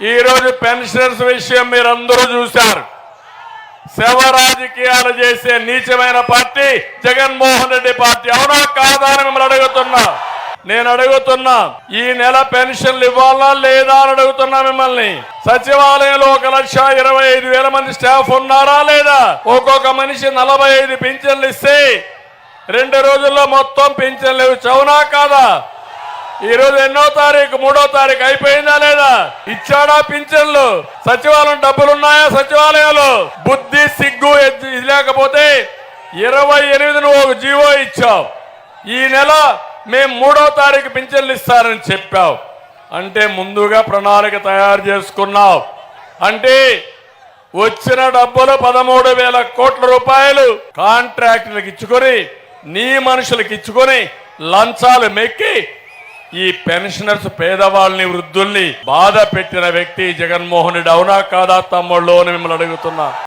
ఈరోజు pensions pensioners విషయం మీరందరూ చూశారు. శవ రాజకీయాలు చేసే నీచమైన పార్టీ జగన్మోహన్ రెడ్డి పార్టీ. అవునా కాదా అని మిమ్మల్ని అడుగుతున్నా. నేను అడుగుతున్నా ఈ నెల పెన్షన్లు ఇవ్వాలా లేదా అని అడుగుతున్నా మిమ్మల్ని. సచివాలయంలో ఒక లక్ష ఇరవై ఐదు వేల మంది స్టాఫ్ ఉన్నారా లేదా? ఒక్కొక్క మనిషి నలభై ఐదు పింఛన్లు ఇస్తే రెండు రోజుల్లో మొత్తం పింఛన్లు ఇవ్వచ్చు అవునా కాదా? ఈరోజు ఎన్నో తారీఖు మూడో తారీఖు అయిపోయిందా లేదా? ఇచ్చాడా పింఛన్లు? సచివాలయం డబ్బులు ఉన్నాయా సచివాలయాలు? బుద్ధి సిగ్గు ఇది లేకపోతే ఇరవై ఎనిమిది నువ్వు ఒక జీవో ఇచ్చావు. ఈ నెల మేము మూడో తారీఖు పింఛన్లు ఇస్తారని చెప్పావు. అంటే ముందుగా ప్రణాళిక తయారు చేసుకున్నావు. అంటే వచ్చిన డబ్బులు పదమూడు వేల కోట్ల రూపాయలు కాంట్రాక్టులకు ఇచ్చుకొని నీ మనుషులకు ఇచ్చుకొని లంచాలు మెక్కి ఈ పెన్షనర్స్ పేదవాళ్ళని వృద్ధుల్ని బాధ పెట్టిన వ్యక్తి జగన్మోహన్ రెడ్డి అవునా కాదా తమ్ముళ్ళు అని మిమ్మల్ని అడుగుతున్నా.